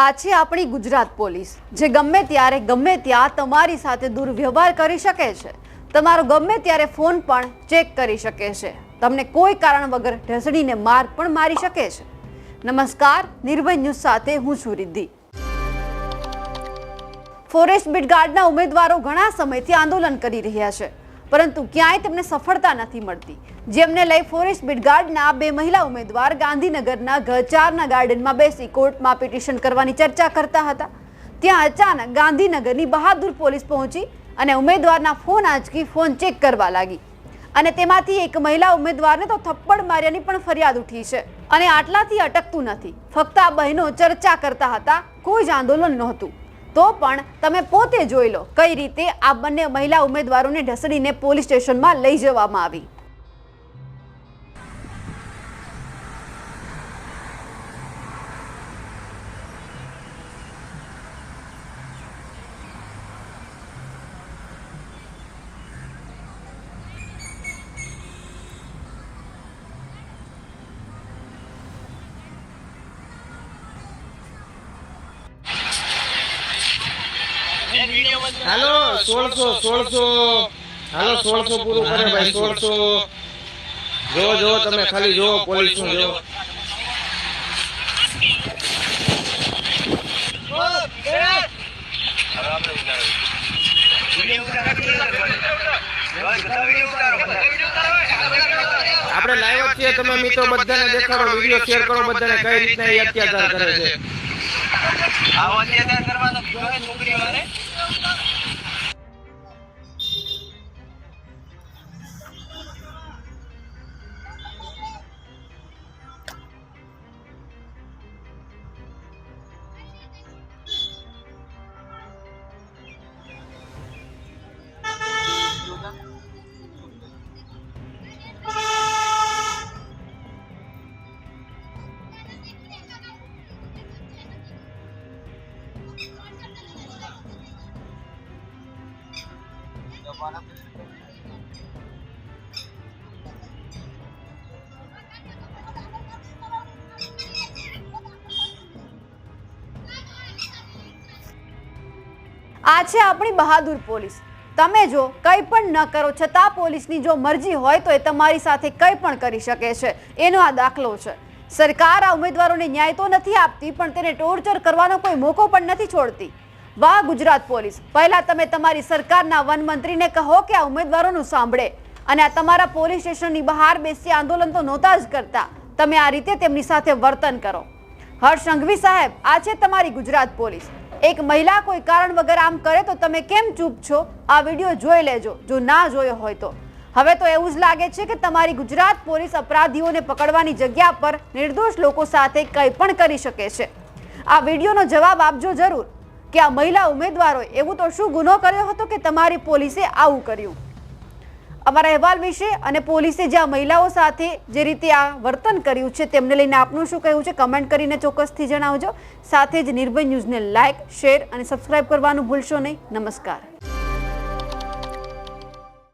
આ છે આપણી ગુજરાત પોલીસ. જે ગમે ત્યારે, ગમે ત્યાં તમારી સાથે દુર્વ્યવહાર કરી શકે છે. તમારો ગમે ત્યારે ફોન પણ ચેક કરી શકે છે. તમને કોઈ કારણ વગર ઢસડીને માર પણ મારી શકે છે. નમસ્કાર, નિર્ભય ન્યૂઝ સાથે હું છું રિદ્ધિ. ફોરેસ્ટ બીટગાર્ડના ઉમેદવારો ઘણા સમયથી આંદોલન કરી રહ્યા છે. પરંતુ ક્યાંય તેમને સફળતા નથી મળતી. જેમને લઈ ફોરેસ્ટ બિડગાર્ડના બે મહિલા ઉમેદવાર ગાંધીનગરના ગચારના ગાર્ડનમાં બેસી કોર્ટમાં પિટિશન કરવાની ચર્ચા કરતા હતા. ત્યાં અચાનક ગાંધીનગરની બહાદુર પોલીસ પહોંચી અને ઉમેદવારના ફોન આંચકી ફોન ચેક કરવા લાગી. અને તેમાંથી એક મહિલા ઉમેદવારને તો થપ્પડ માર્યાની પણ ફરિયાદ ઉઠી છે. અને આટલાથી અટકતું નથી. ફક્ત આ બહેનો ચર્ચા કરતા હતા. કોઈ જ આંદોલન નહોતું. તો પણ તમે પોતે જોઈ લો કઈ રીતે આ બંને મહિલા ઉમેદવારોને ઢસડીને પોલીસ સ્ટેશનમાં લઈ જવામાં આવી. હાલો સોળસો સોળસો હાલો સોળસો પૂરું કરે ભાઈ સોળસો. જો જો તમે ખાલી જો પોલીસનું જો. આપણે લાઈવ છીએ તમે મિત્રો બધાને દેખાડો વીડિયો શેર કરો બધાને કઈ રીતના અત્યાચાર કરે છે. આવો અત્યાચાર કરવાનો જોઈએ છોકરીઓને આ છે આપણી બહાદુર પોલીસ. તમે જો કંઈ પણ ન કરો, છતાં પોલીસની જો મરજી હોય તો એ તમારી સાથે કંઈ પણ કરી શકે છે. એનો આ દાખલો છે. સરકાર આ ઉમેદવારોને ન્યાય તો નથી આપતી, પણ તેને ટોર્ચર કરવાનો કોઈ મોકો પણ નથી છોડતી. વાહ, ગુજરાત પોલીસ. પહેલા તમે તમારી સરકારના વન મંત્રીને કહો કે આ ઉમેદવારોનું સાંભળે. અને આ તમારા પોલીસ સ્ટેશનની બહાર બેસી આંદોલન તો નહોતા જ કરતા. તમે આ રીતે તેમની સાથે વર્તન કરો. હર્ષ સંઘવી સાહેબ, આ છે તમારી ગુજરાત પોલીસ. એક મહિલા કોઈ કારણ વગર આમ કરે તો તમે કેમ ચૂપ છો? આ વીડિયો જોઈ લેજો. જો ના જોયો હોય તો. હવે તો એવું જ લાગે છે કે તમારી ગુજરાત પોલીસ અપરાધીઓને પકડવાની જગ્યા પર નિર્દોષ લોકો સાથે કંઈ પણ કરી શકે છે. આ વિડીયોનો જવાબ આપજો જરૂર. કે આ મહિલા ઉમેદવારોએ એવું તો શું ગુનો કર્યો હતો કે તમારી પોલીસે આવું કર્યું? અમારા અહેવાલ વિશે અને પોલીસે જે આ મહિલાઓ સાથે જે રીતે આ વર્તન કર્યું છે તેમને લઈને આપનું શું કહેવું છે? કમેન્ટ કરીને ચોક્કસથી જણાવજો. સાથે જ નિર્ભય ન્યૂઝને લાઇક શેર અને સબસ્ક્રાઇબ કરવાનું ભૂલશો નહીં. નમસ્કાર.